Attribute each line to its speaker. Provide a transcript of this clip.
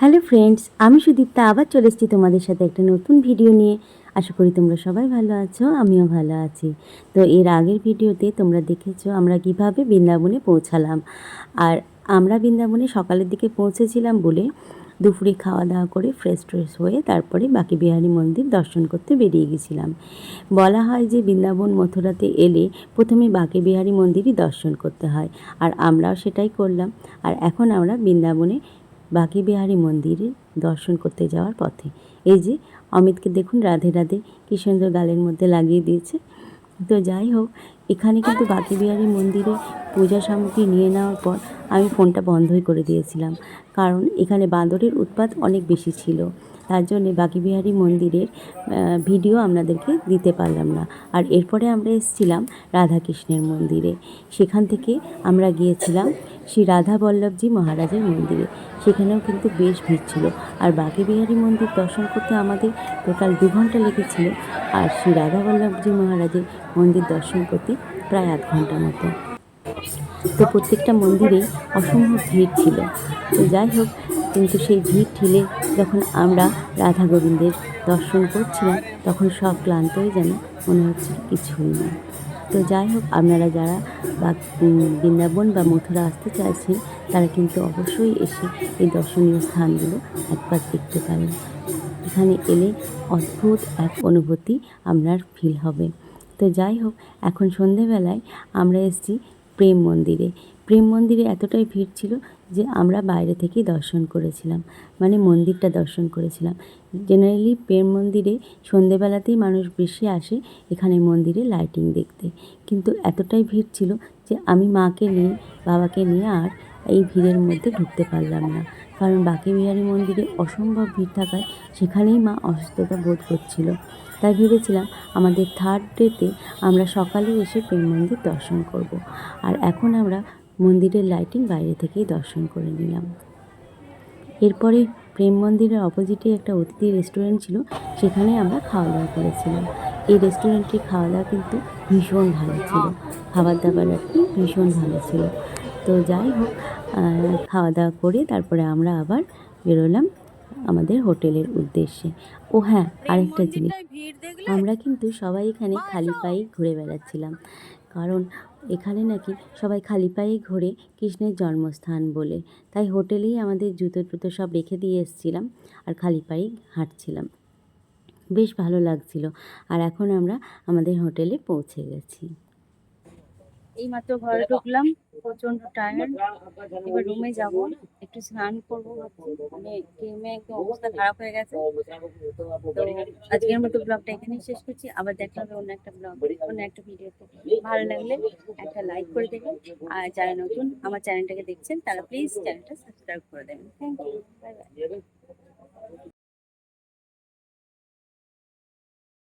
Speaker 1: Hello friends, আমি সুদীপ্তা আবার চলে এসেছি তোমাদের সাথে একটা নতুন ভিডিও নিয়ে। আশা করি তোমরা সবাই ভালো আছো, আমিও ভালো আছি। তো এর আগের ভিডিওতে তোমরা দেখেছ আমরা কীভাবে বৃন্দাবনে পৌঁছালাম। আর আমরা বৃন্দাবনে সকালের দিকে পৌঁছেছিলাম বলে দুপুরে খাওয়া দাওয়া করে ফ্রেশ ট্রেশ হয়ে তারপরে বাকি বিহারী মন্দির দর্শন করতে বেরিয়ে গেছিলাম। বলা হয় যে বৃন্দাবন মথুরাতে এলে প্রথমে বাকি বিহারী মন্দিরই দর্শন করতে হয়। আর আমরাও সেটাই করলাম। আর এখন আমরা বৃন্দাবনে বাকি বিহারি মন্দিরে দর্শন করতে যাওয়ার পথে। এই যে, অমিতকে দেখুন, রাধে রাধে কী সুন্দর গালের মধ্যে লাগিয়ে দিয়েছে। তো যাই হোক, এখানে কিন্তু বাকি বিহারি মন্দিরে পূজা সামগ্রী নিয়ে নেওয়ার পর আমি ফোনটা বন্ধই করে দিয়েছিলাম। কারণ এখানে বাঁদরের উৎপাত অনেক বেশি ছিল। তার জন্যে বাকি বিহারি মন্দিরের ভিডিও আপনাদেরকে দিতে পারলাম না। আর এরপরে আমরা এসেছিলাম রাধাকৃষ্ণের মন্দিরে। সেখান থেকে আমরা গিয়েছিলাম শ্রী রাধা বল্লভজি মহারাজের মন্দিরে। সেখানেও কিন্তু বেশ ভিড় ছিল। আর বাকি বিহারী মন্দির দর্শন করতে আমাদের টোটাল দু ঘণ্টা লেগেছিল। আর শ্রী রাধা বল্লভজি মহারাজের মন্দির দর্শন করতে প্রায় আধ ঘণ্টা মতো। তো প্রত্যেকটা মন্দিরেই অসম্ভব ভিড় ছিল। তো যাই হোক, কিন্তু সেই ভিড় ঠেলে যখন আমরা রাধা গোবিন্দের দর্শন করছিলাম, তখন সব ক্লান্তই যেন মনে হচ্ছিল কিছুই না। তো যাই হোক, আপনারা যারা বা বৃন্দাবন বা মথুরা আসতে চাইছেন, তারা কিন্তু অবশ্যই এসে এই দর্শনীয় স্থানগুলো একবার দেখতে পারেন। এখানে এলে অদ্ভুত এক অনুভূতি আপনার ফিল হবে। তো যাই হোক, এখন সন্ধেবেলায় আমরা এসেছি প্রেম মন্দিরে। প্রেম মন্দিরে এতটাই ভিড় ছিল যে আমরা বাইরে থেকেই দর্শন করেছিলাম মানে মন্দিরটা দর্শন করেছিলাম। জেনারেলি প্রেম মন্দিরে সন্ধেবেলাতেই মানুষ বেশি আসে এখানে মন্দিরে লাইটিং দেখতে। কিন্তু এতটাই ভিড় ছিল যে আমি মাকে নিয়ে, বাবাকে নিয়ে আর এই ভিড়ের মধ্যে ঢুকতে পারলাম না। কারণ বাকি বিহারী মন্দিরে অসম্ভব ভিড় থাকায় সেখানেই মা অসুস্থতা বোধ করছিল। তাই ভেবেছিলাম আমাদের থার্ড ডেতে আমরা সকালে এসে প্রেম মন্দির দর্শন করব। আর এখন আমরা মন্দিরের লাইটিং বাইরে থেকেই দর্শন করে নিলাম। এরপরে প্রেম মন্দিরের অপোজিটে একটা অতিথি রেস্টুরেন্ট ছিল সেখানে আমরা খাওয়া দাওয়া করেছিলাম। এই রেস্টুরেন্টের খাওয়া দাওয়া কিন্তু ভীষণ ভালো ছিল। খাবার দাবার আর কি ভীষণ ভালো ছিল। তো যাই হোক খাওয়া দাওয়া করে তারপরে আমরা আবার বেরোলাম আমাদের হোটেলের উদ্দেশ্যে। ও হ্যাঁ আরেকটা জিনিস। আমরা কিন্তু সবাই এখানে খালি পায়ে ঘুরে বেড়াচ্ছিলাম। কারণ এখানে নাকি সবাই খালি পায়ে ঘোরে কৃষ্ণের জন্মস্থান বলে। তাই হোটেলেই আমাদের জুতো টুতো সব রেখে দিয়ে এসেছিলাম আর খালি পায়ে হাঁটছিলাম। বেশ ভালো লাগছিল আর এখন আমরা আমাদের হোটেলে পৌঁছে গেছি। এই মাত্র ঘরে ঢুকলাম প্রচণ্ড টায়ার্ড এবার রুমে যাব। একটু স্নান করব মানে অবস্থা খারাপ হয়ে গেছে। তো আজকের মতো ব্লগটা এখানেই শেষ করছি। আবার দেখা হবে অন্য একটা ব্লগ, অন্য একটা ভিডিওতে। ভালো লাগলে একটা লাইক করে দেবেন। আর যারা নতুন আমার চ্যানেলটাকে দেখছেন, তারা প্লিজ চ্যানেলটা সাবস্ক্রাইব করে দেবেন। Thank you bye bye